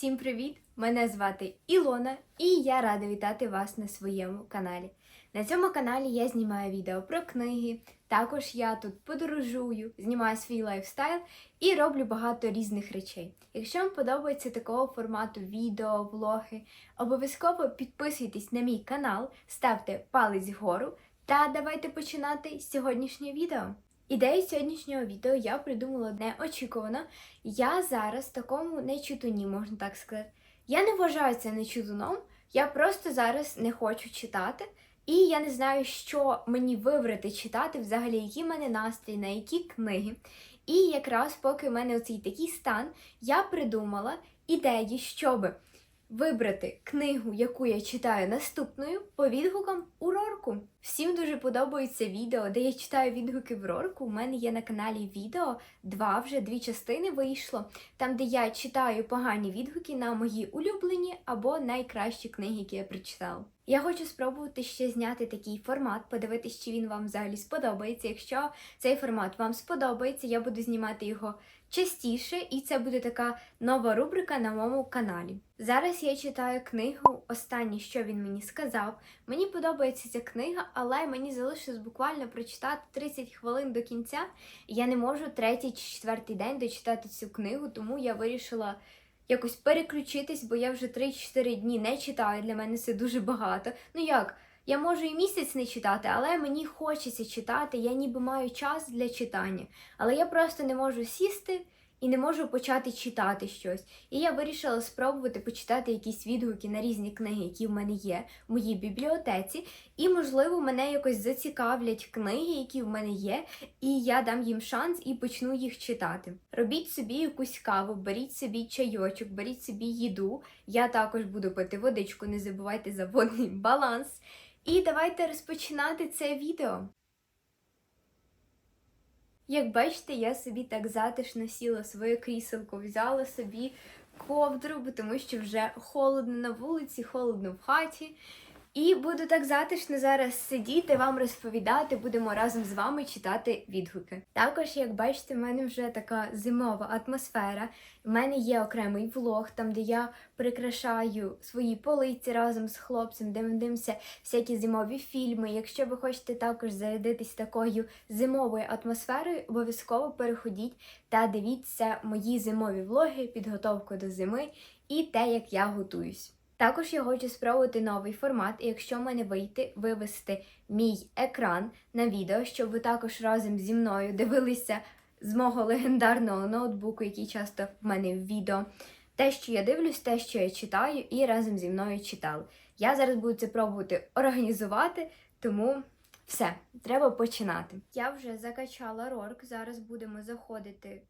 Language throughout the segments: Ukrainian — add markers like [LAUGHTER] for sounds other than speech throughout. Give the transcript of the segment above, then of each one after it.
Всім привіт! Мене звати Ілона, і я рада вітати вас на своєму каналі. На цьому каналі я знімаю відео про книги. Також я тут подорожую, знімаю свій лайфстайл і роблю багато різних речей. Якщо вам подобається такого формату відео, влоги, обов'язково підписуйтесь на мій канал, ставте палець вгору та давайте починати сьогоднішнє відео. Ідею сьогоднішнього відео я придумала неочікувано. Я зараз в такому нечитуні, можна так сказати. Я не вважаю це нечитуном, я просто зараз не хочу читати, і я не знаю, що мені вибрати читати, взагалі, який в мене настрій, на які книги. І якраз поки в мене оцей такий стан, я придумала ідеї, щоб вибрати книгу, яку я читаю наступною, по відгукам у Рорку. Всім дуже подобається відео, де я читаю відгуки в Рорку. У мене є на каналі відео, два вже дві частини вийшло, там, де я читаю погані відгуки на мої улюблені або найкращі книги, які я прочитала. Я хочу спробувати ще зняти такий формат, подивитись, чи він вам взагалі сподобається. Якщо цей формат вам сподобається, я буду знімати його частіше, і це буде така нова рубрика на моєму каналі. Зараз я читаю книгу Останнє, що він мені сказав. Мені подобається ця книга, але мені залишилось буквально прочитати 30 хвилин до кінця. Я не можу третій чи четвертий день дочитати цю книгу, тому я вирішила якось переключитись, бо я вже 3-4 дні не читаю. Для мене це дуже багато. Ну як? Я можу і місяць не читати, але мені хочеться читати, я ніби маю час для читання. Але я просто не можу сісти і не можу почати читати щось. І я вирішила спробувати почитати якісь відгуки на різні книги, які в мене є в моїй бібліотеці. І, можливо, мене якось зацікавлять книги, які в мене є, і я дам їм шанс і почну їх читати. Робіть собі якусь каву, беріть собі чайочок, беріть собі їду. Я також буду пити водичку, не забувайте за водний баланс. І давайте розпочинати це відео. Як бачите, я собі так затишно сіла своє кріселко, взяла собі ковдру, тому що вже холодно на вулиці, холодно в хаті. І буду так затишно зараз сидіти, вам розповідати, будемо разом з вами читати відгуки. Також, як бачите, в мене вже така зимова атмосфера. У мене є окремий влог, там де я прикрашаю свої полиці разом з хлопцем, де ми дивимося всякі зимові фільми. Якщо ви хочете також зарядитись такою зимовою атмосферою, обов'язково переходіть та дивіться мої зимові влоги, підготовку до зими і те, як я готуюсь. Також я хочу спробувати новий формат, і якщо в мене вийти вивести мій екран на відео, щоб ви також разом зі мною дивилися з мого легендарного ноутбуку, який часто в мене в відео. Те, що я дивлюсь, те, що я читаю, і разом зі мною читали. Я зараз буду це пробувати організувати, тому все, треба починати. Я вже закачала рорк, зараз будемо заходити.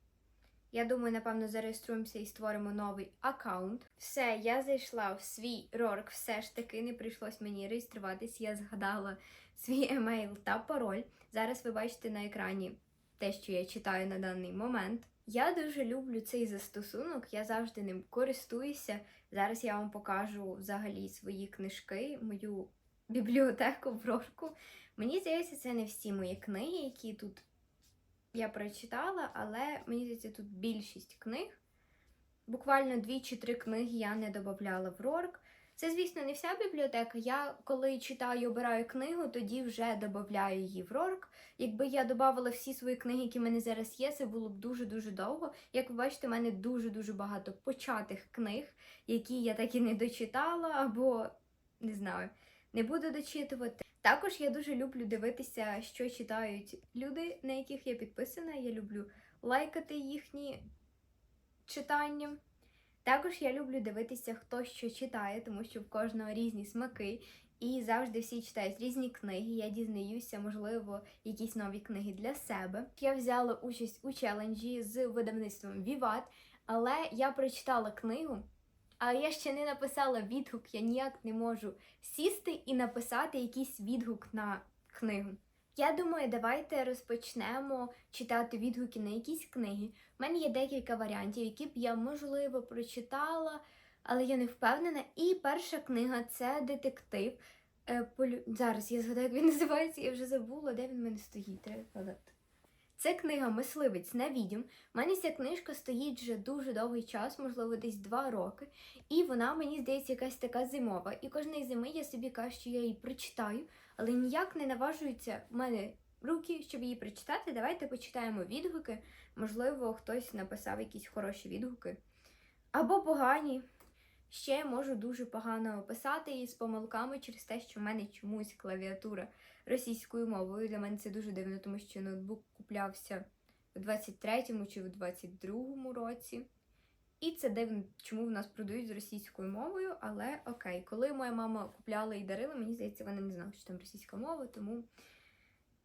Я думаю, напевно, зареєструємося і створимо новий аккаунт. Все, я зайшла в свій рорк, все ж таки не прийшлось мені реєструватись. Я згадала свій емейл та пароль. Зараз ви бачите на екрані те, що я читаю на даний момент. Я дуже люблю цей застосунок, я завжди ним користуюся. Зараз я вам покажу взагалі свої книжки, мою бібліотеку в рорку. Мені здається, це не всі мої книги, які тут я прочитала, але мені здається, тут більшість книг. Буквально дві чи три книги я не додавала в Рорк. Це, звісно, не вся бібліотека. Я коли читаю і обираю книгу, тоді вже додаю її в Рорк. Якби я додавала всі свої книги, які в мене зараз є, це було б дуже-дуже довго. Як ви бачите, в мене дуже-дуже багато початих книг, які я так і не дочитала, або не знаю, не буду дочитувати. Також я дуже люблю дивитися, що читають люди, на яких я підписана. Я люблю лайкати їхні читання. Також я люблю дивитися, хто що читає, тому що в кожного різні смаки. І завжди всі читають різні книги. Я дізнаюся, можливо, якісь нові книги для себе. Я взяла участь у челенджі з видавництвом Віват, але я прочитала книгу. А я ще не написала відгук, я ніяк не можу сісти і написати якийсь відгук на книгу. Я думаю, давайте розпочнемо читати відгуки на якісь книги. У мене є декілька варіантів, які б я, можливо, прочитала, але я не впевнена. І перша книга це детектив. Е, полю... Зараз я згадаю, як він [LAUGHS] називається, я вже забула, де він в мене стоїть. Треба. Це книга Мисливець на відьом. У мене ця книжка стоїть вже дуже довгий час, можливо, десь два роки. І вона, мені здається, якась така зимова. І кожної зими я собі кажу, що я її прочитаю, але ніяк не наважуються в мене руки, щоб її прочитати. Давайте почитаємо відгуки. Можливо, хтось написав якісь хороші відгуки. Або погані. Ще можу дуже погано писати і з помилками через те, що в мене чомусь клавіатура російською мовою. Для мене це дуже дивно, тому що ноутбук куплявся у 23-му чи у 22-му році. І це дивно, чому в нас продають з російською мовою, але окей, коли моя мама купляла і дарила, мені здається, вона не знала, що там російська мова, тому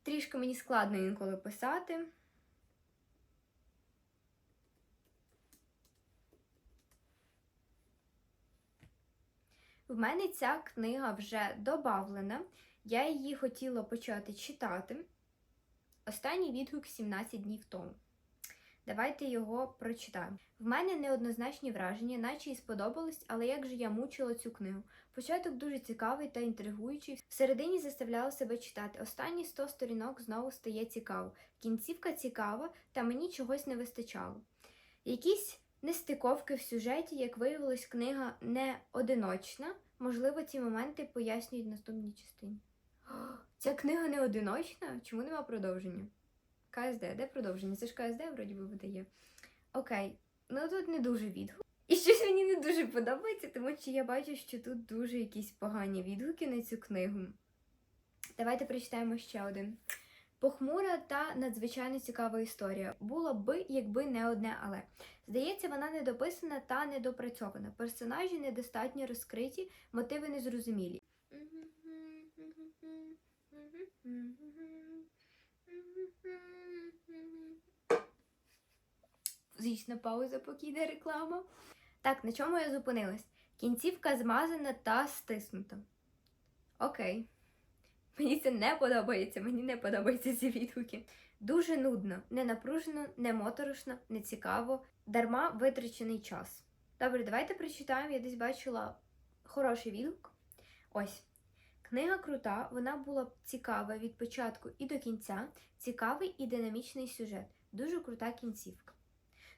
трішки мені складно інколи писати. В мене ця книга вже добавлена. Я її хотіла почати читати. Останній відгук 17 днів тому. Давайте його прочитаємо. В мене неоднозначні враження, наче і сподобалось, але як же я мучила цю книгу. Початок дуже цікавий та інтригуючий. Всередині заставляла себе читати. Останні 100 сторінок знову стає цікаво. Кінцівка цікава, та мені чогось не вистачало. Якісь нестиковки в сюжеті, як виявилось, книга не одиночна. Можливо, ці моменти пояснюють наступній частині. Ця книга не одиночна? Чому нема продовження? КСД, де продовження? Це ж КСД вроді би видає. Окей, ну тут не дуже відгук. І щось мені не дуже подобається, тому що я бачу, що тут дуже якісь погані відгуки на цю книгу. Давайте прочитаємо ще один. Похмура та надзвичайно цікава історія. Було би, якби не одне але. Здається, вона недописана та недопрацьована. Персонажі недостатньо розкриті, мотиви незрозумілі. Звісно, пауза, поки йде реклама. Так, на чому я зупинилась? Кінцівка змазана та стиснута. Окей. Мені це не подобається, мені не подобаються ці відгуки. Дуже нудно, не напружено, не моторошно, не цікаво, дарма витрачений час. Добре, давайте прочитаємо. Я десь бачила хороший відгук. Ось. Книга крута, вона була цікава від початку і до кінця, цікавий і динамічний сюжет. Дуже крута кінцівка.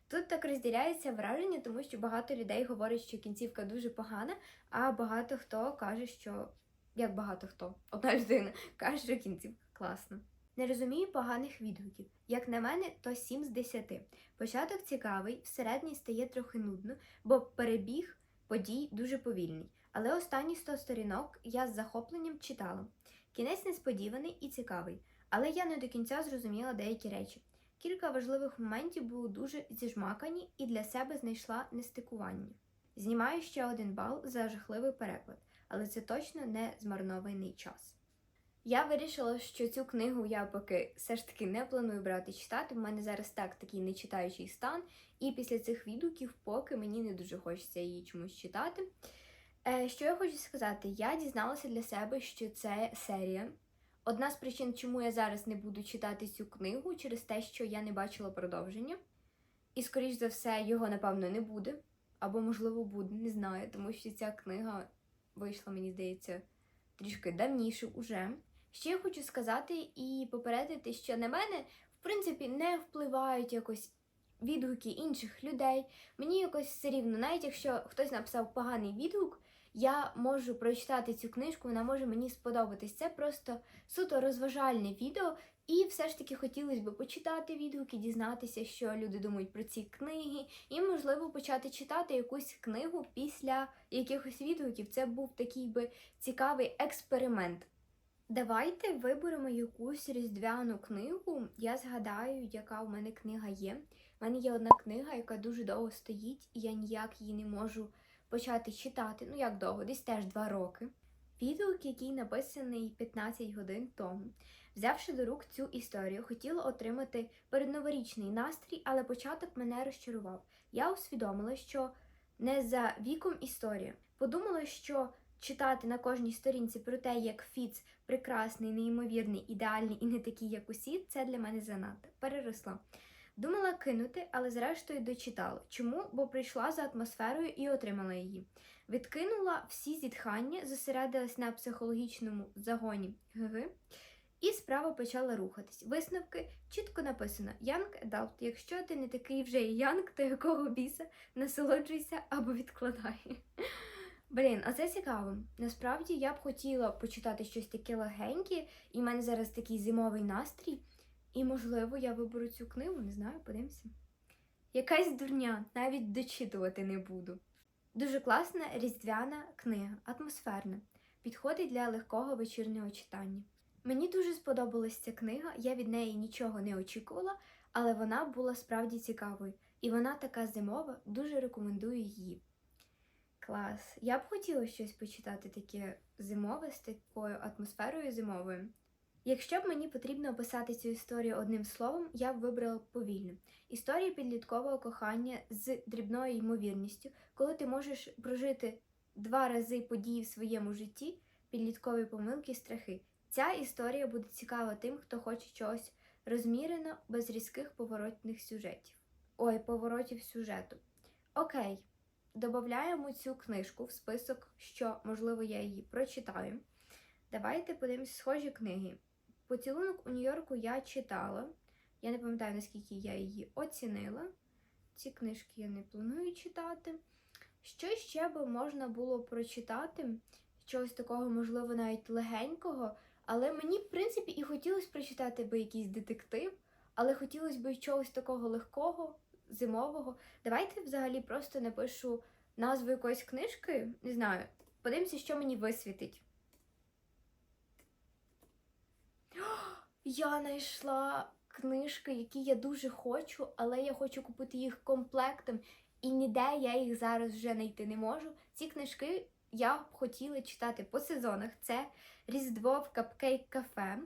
Тут так розділяється враження, тому що багато людей говорять, що кінцівка дуже погана, а багато хто каже, що як багато хто, одна [LAUGHS] людина каже, що кінцівка класна. Не розумію поганих відгуків. Як на мене, то 7 з 10. Початок цікавий, всередині стає трохи нудно, бо перебіг подій дуже повільний. Але останні 100 сторінок я з захопленням читала. Кінець несподіваний і цікавий, але я не до кінця зрозуміла деякі речі. Кілька важливих моментів були дуже зіжмакані і для себе знайшла нестикування. Знімаю ще один бал за жахливий переклад, але це точно не змарнований час. Я вирішила, що цю книгу я поки все ж таки не планую брати читати. У мене зараз так такий нечитаючий стан, і після цих відгуків поки мені не дуже хочеться її чомусь читати. Е, що я хочу сказати, я дізналася для себе, що це серія. Одна з причин, чому я зараз не буду читати цю книгу, через те, що я не бачила продовження. І, скоріш за все, його, напевно, не буде. Або, можливо, буде, не знаю, тому що ця книга вийшла, мені здається, трішки давніше уже. Ще я хочу сказати і попередити, що на мене, в принципі, не впливають якось відгуки інших людей. Мені якось все рівно, навіть якщо хтось написав поганий відгук, я можу прочитати цю книжку, вона може мені сподобатись. Це просто суто розважальне відео, і все ж таки хотілося б почитати відгуки, дізнатися, що люди думають про ці книги, і, можливо, почати читати якусь книгу після якихось відгуків. Це був такий би цікавий експеримент. Давайте виберемо якусь різдвяну книгу. Я згадаю, яка у мене книга є. У мене є одна книга, яка дуже довго стоїть, і я ніяк її не можу почати читати. Ну як довго, десь теж два роки. Відгук, який написаний 15 годин тому. Взявши до рук цю історію, хотіла отримати передноворічний настрій, але початок мене розчарував. Я усвідомила, що не за віком історія. Подумала, що читати на кожній сторінці про те, як Фіц прекрасний, неймовірний, ідеальний і не такий, як усі, це для мене занадто. Переросла. Думала кинути, але зрештою дочитала. Чому? Бо прийшла за атмосферою і отримала її. Відкинула всі зітхання, зосередилась на психологічному загоні ГГ І справа почала рухатись. Висновки чітко написано: Young Adult. Якщо ти не такий вже Young, то якого біса насолоджуйся або відкладай. Блін, а це цікаво. Насправді я б хотіла почитати щось таке легеньке, і в мене зараз такий зимовий настрій. І, можливо, я виберу цю книгу, не знаю, подивимося. Якась дурня, навіть дочитувати не буду. Дуже класна різдвяна книга, атмосферна, підходить для легкого вечірнього читання. Мені дуже сподобалась ця книга, я від неї нічого не очікувала, але вона була справді цікавою. І вона така зимова, дуже рекомендую її. Клас. Я б хотіла щось почитати таке зимове з такою атмосферою зимовою. Якщо б мені потрібно описати цю історію одним словом, я б вибрала повільно. Історія підліткового кохання з дрібною ймовірністю, коли ти можеш прожити два рази події в своєму житті, підліткові помилки страхи. Ця історія буде цікава тим, хто хоче чогось розмірено, без різких поворотних сюжетів. Ой, поворотів сюжету. Окей, додаємо цю книжку в список, що, можливо, я її прочитаю. Давайте подивимось схожі книги. Поцілунок у Нью-Йорку я читала. Я не пам'ятаю, наскільки я її оцінила. Ці книжки я не планую читати. Що ще би можна було прочитати? Чогось такого, можливо, навіть легенького. Але мені, в принципі, і хотілося прочитати би якийсь детектив, але хотілося б чогось такого легкого, зимового. Давайте взагалі просто напишу назву якоїсь книжки. Не знаю. Подивимося, що мені висвітить. Я знайшла книжки, які я дуже хочу, але я хочу купити їх комплектом, і ніде я їх зараз вже знайти не можу. Ці книжки я б хотіла читати по сезонах. Це Різдво в Капкейк Кафе.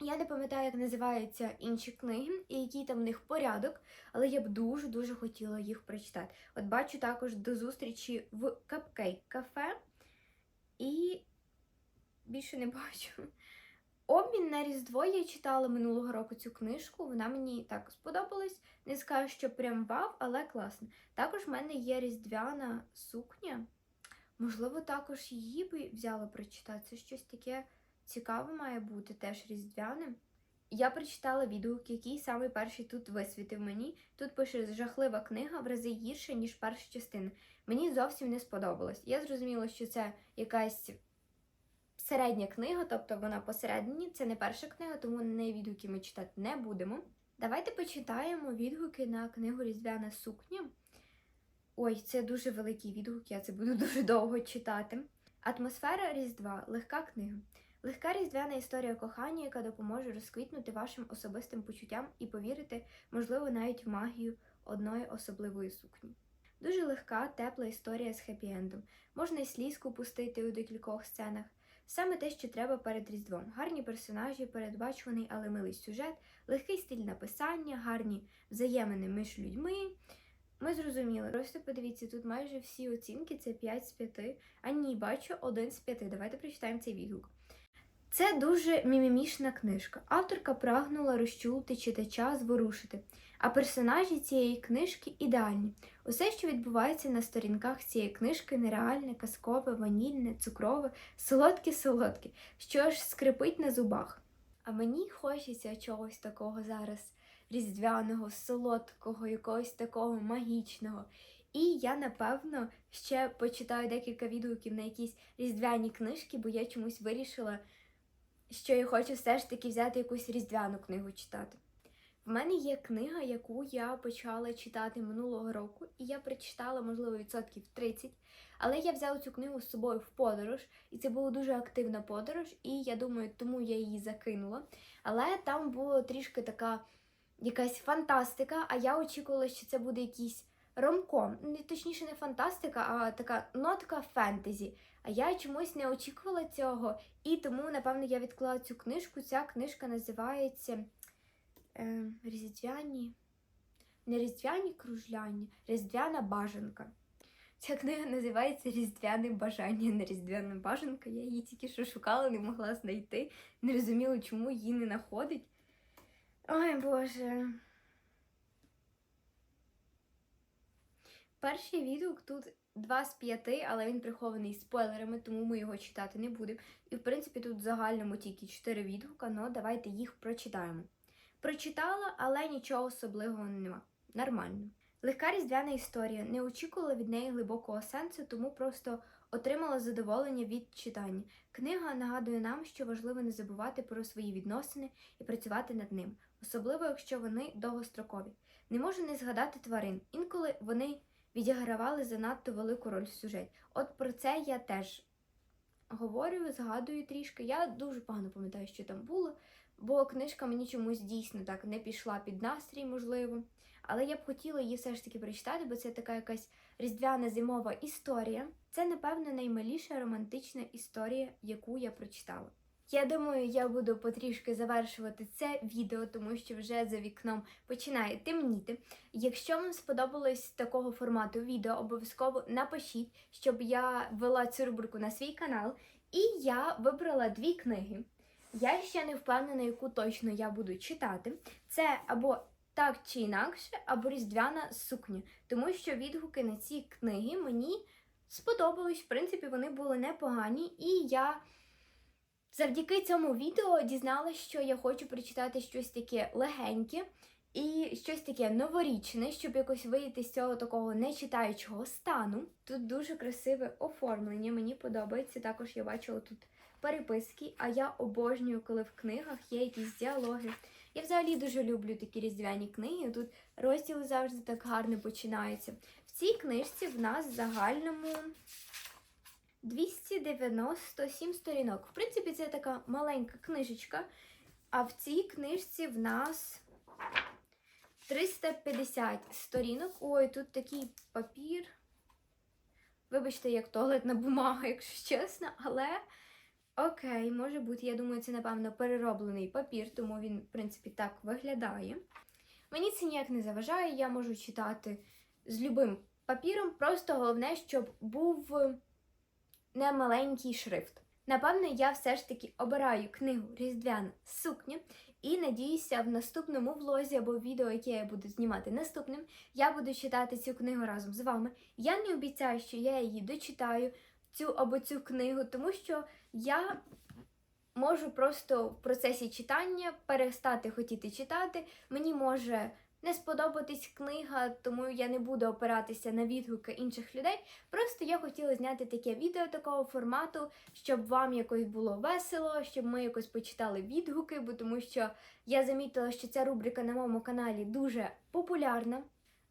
Я не пам'ятаю, як називаються інші книги і який там в них порядок, але я б дуже-дуже хотіла їх прочитати. От бачу також до зустрічі в Капкейк Кафе і більше не бачу. Обмін на Різдво я читала минулого року цю книжку, вона мені так сподобалась. Не скажу, що прям вау, але класно. Також в мене є різдвяна сукня. Можливо, також її би взяла прочитати. Це щось таке цікаве має бути, теж різдвяне. Я прочитала відгук, який саме перший тут висвітив мені. Тут пише жахлива книга в рази гірше, ніж перша частина. Мені зовсім не сподобалось. Я зрозуміла, що це якась середня книга, тобто вона посередині. Це не перша книга, тому неї відгуки ми читати не будемо. Давайте почитаємо відгуки на книгу Різдвяна сукня. Ой, це дуже великий відгук, я це буду [LAUGHS] дуже довго читати. Атмосфера Різдва легка книга. Легка різдвяна історія кохання, яка допоможе розквітнути вашим особистим почуттям і повірити, можливо, навіть в магію одної особливої сукні. Дуже легка, тепла історія з хеппі-ендом. Можна й слізку пустити у декількох сценах. Саме те, що треба перед Різдвом. Гарні персонажі, передбачуваний, але милий сюжет, легкий стиль написання, гарні взаємини між людьми. Ми зрозуміли. Просто подивіться, тут майже всі оцінки це 5 з 5. А ні, бачу 1 з 5. Давайте прочитаємо цей відгук. Це дуже мімімішна книжка. Авторка прагнула розчулити читача, зворушити. А персонажі цієї книжки ідеальні. Усе, що відбувається на сторінках цієї книжки, нереальне, казкове, ванільне, цукрове, солодке-солодке, що аж скрипить на зубах. А мені хочеться чогось такого зараз різдвяного, солодкого, якогось такого магічного. І я, напевно, ще почитаю декілька відгуків на якісь різдвяні книжки, бо я чомусь вирішила, що я хочу все ж таки взяти якусь різдвяну книгу читати. В мене є книга, яку я почала читати минулого року, і я прочитала, можливо, відсотків 30. Але я взяла цю книгу з собою в подорож, і це була дуже активна подорож, і я думаю, тому я її закинула. Але там була трішки така якась фантастика, а я очікувала, що це буде якийсь ромком. Точніше, не фантастика, а така нотка фентезі. А я чомусь не очікувала цього, і тому, напевно, я відклала цю книжку. Ця книжка називається е, Різдвяні. Не різдвяні кружляні, різдвяна бажанка. Ця книга називається Різдвяне бажання, не різдвяна бажанка. Я її тільки що шукала, не могла знайти. Не розуміла, чому її не знаходить. Ой Боже. Перший відгук тут 2 з 5, але він прихований спойлерами, тому ми його читати не будемо. І в принципі тут в загальному тільки 4 відгука, але давайте їх прочитаємо. Прочитала, але нічого особливого нема. Нормально. Легка різдвяна історія. Не очікувала від неї глибокого сенсу, тому просто отримала задоволення від читання. Книга нагадує нам, що важливо не забувати про свої відносини і працювати над ним, особливо якщо вони довгострокові. Не можу не згадати тварин. Інколи вони відігравали занадто велику роль в сюжеті. От про це я теж говорю, згадую трішки. Я дуже погано пам'ятаю, що там було, бо книжка мені чомусь дійсно так не пішла під настрій, можливо. Але я б хотіла її все ж таки прочитати, бо це така якась різдвяна зимова історія. Це, напевно, наймиліша романтична історія, яку я прочитала. Я думаю, я буду потрішки завершувати це відео, тому що вже за вікном починає темніти. Якщо вам сподобалось такого формату відео, обов'язково напишіть, щоб я вела цю рубрику на свій канал. І я вибрала дві книги. Я ще не впевнена, яку точно я буду читати. Це або так чи інакше, або різдвяна сукня, тому що відгуки на ці книги мені сподобались. В принципі, вони були непогані, і я завдяки цьому відео дізналася, що я хочу прочитати щось таке легеньке і щось таке новорічне, щоб якось вийти з цього такого нечитаючого стану. Тут дуже красиве оформлення, мені подобається. Також я бачила тут переписки, а я обожнюю, коли в книгах є якісь діалоги. Я взагалі дуже люблю такі різдвяні книги. Тут розділи завжди так гарно починаються. В цій книжці в нас в загальному 297 сторінок. В принципі, це така маленька книжечка. А в цій книжці в нас 350 сторінок. Ой, тут такий папір. Вибачте, як туалетна бумага, якщо чесно, але окей, може бути. Я думаю, це, напевно, перероблений папір, тому він, в принципі, так виглядає. Мені це ніяк не заважає, я можу читати з любим папіром. Просто головне, щоб був не маленький шрифт. Напевно, я все ж таки обираю книгу Різдвяна сукня і надіюся, в наступному влозі або відео, яке я буду знімати наступним, я буду читати цю книгу разом з вами. Я не обіцяю, що я її дочитаю, цю або цю книгу, тому що я можу просто в процесі читання перестати хотіти читати. Мені може не сподобатись книга, тому я не буду опиратися на відгуки інших людей. Просто я хотіла зняти таке відео такого формату, щоб вам якось було весело, щоб ми якось почитали відгуки, бо тому що я замітила, що ця рубрика на моєму каналі дуже популярна.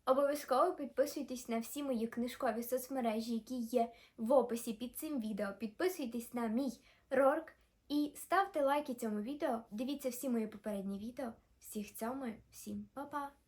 Обов'язково підписуйтесь на всі мої книжкові соцмережі, які є в описі під цим відео. Підписуйтесь на мій рорк і ставте лайки цьому відео. Дивіться всі мої попередні відео. Всіх цьому, всім па-па!